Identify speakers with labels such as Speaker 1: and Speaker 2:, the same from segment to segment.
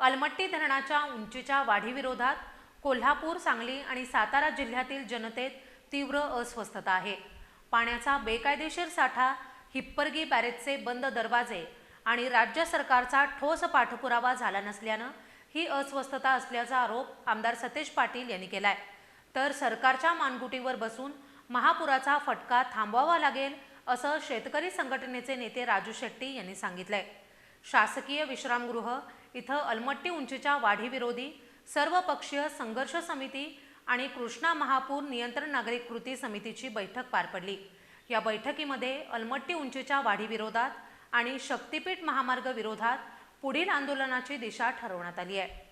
Speaker 1: अलमट्टी धरणाच्या उंचीच्या वाढीविरोधात कोल्हापूर सांगली आणि सातारा जिल्ह्यातील जनतेत तीव्र अस्वस्थता आहे. पाण्याचा बेकायदेशीर साठा हिप्परगी बॅरेजचे बंद दरवाजे आणि राज्य सरकारचा ठोस पाठपुरावा झाला नसल्यानं ही अस्वस्थता असल्याचा आरोप आमदार सतेज पाटील यांनी केलाय. तर सरकारच्या मानगुटीवर बसून महापुराचा फटका थांबवावा लागेल असं शेतकरी संघटनेचे नेते राजू शेट्टी यांनी सांगितलंय. शासकीय विश्रामगृह इथं अलमट्टी उंचीच्या वाढीविरोधी सर्वपक्षीय संघर्ष समिती आणि कृष्णा महापूर नियंत्रण नागरिक कृती समितीची बैठक पार पडली. या बैठकीमध्ये अलमट्टी उंचीच्या वाढीविरोधात आणि शक्तीपीठ महामार्ग विरोधात पुढील आंदोलनाची दिशा ठरवण्यात आली आहे.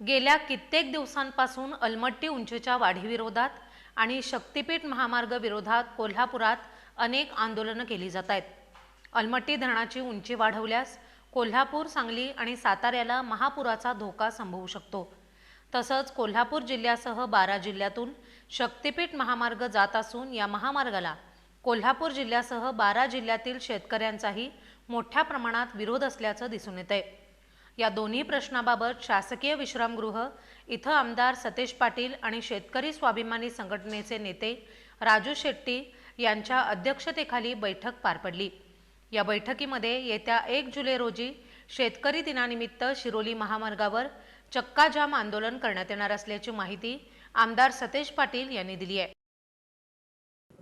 Speaker 1: गेल्या कित्येक दिवसांपासून अलमट्टी उंचीच्या वाढीविरोधात आणि शक्तीपीठ महामार्ग विरोधात कोल्हापुरात अनेक आंदोलनं केली जात आहेत. अलमट्टी धरणाची उंची वाढवल्यास कोल्हापूर सांगली आणि साताऱ्याला महापुराचा धोका संभवू शकतो. तसंच कोल्हापूर जिल्ह्यासह बारा जिल्ह्यातून शक्तिपीठ महामार्ग जात असून या महामार्गाला कोल्हापूर जिल्ह्यासह बारा जिल्ह्यातील शेतकऱ्यांचाही मोठ्या प्रमाणात विरोध असल्याचं दिसून येत आहे या दोन्ही प्रश्नाबाबत शासकीय विश्रामगृह इथं आमदार सतेज पाटील आणि शेतकरी स्वाभिमानी संघटनेचे नेते राजू शेट्टी यांच्या अध्यक्षतेखाली बैठक पार पडली. या बैठकीमध्ये येत्या एक जुलै रोजी शेतकरी दिनानिमित्त शिरोली महामार्गावर चक्काजाम आंदोलन करण्यात येणार असल्याची माहिती आमदार सतेज पाटील यांनी दिली आहे.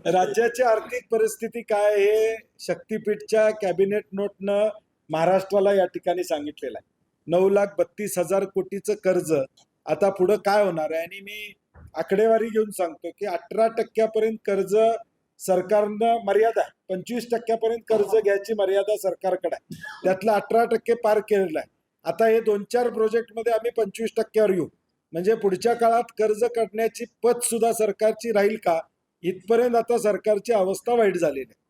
Speaker 2: राज्याची आर्थिक परिस्थिती काय हे शक्तीपीठच्या कॅबिनेट नोटनं महाराष्ट्राला या ठिकाणी सांगितलेलं आहे. नऊ लाख बत्तीस हजार कोटीचं कर्ज आता पुढं काय होणार आहे? आणि मी आकडेवारी घेऊन सांगतो की अठरा टक्क्यापर्यंत कर्ज सरकारनं मर्यादा आहे पंचवीस टक्क्यापर्यंत कर्ज घ्यायची मर्यादा सरकारकडे आहे. त्यातलं अठरा टक्के पार केलेलं आहे. आता हे दोन चार प्रोजेक्टमध्ये आम्ही पंचवीस टक्क्यावर येऊ. म्हणजे पुढच्या काळात कर्ज काढण्याची पत सुद्धा सरकारची राहील का? इथपर्यंत आता सरकारची अवस्था वाईट झालेली आहे.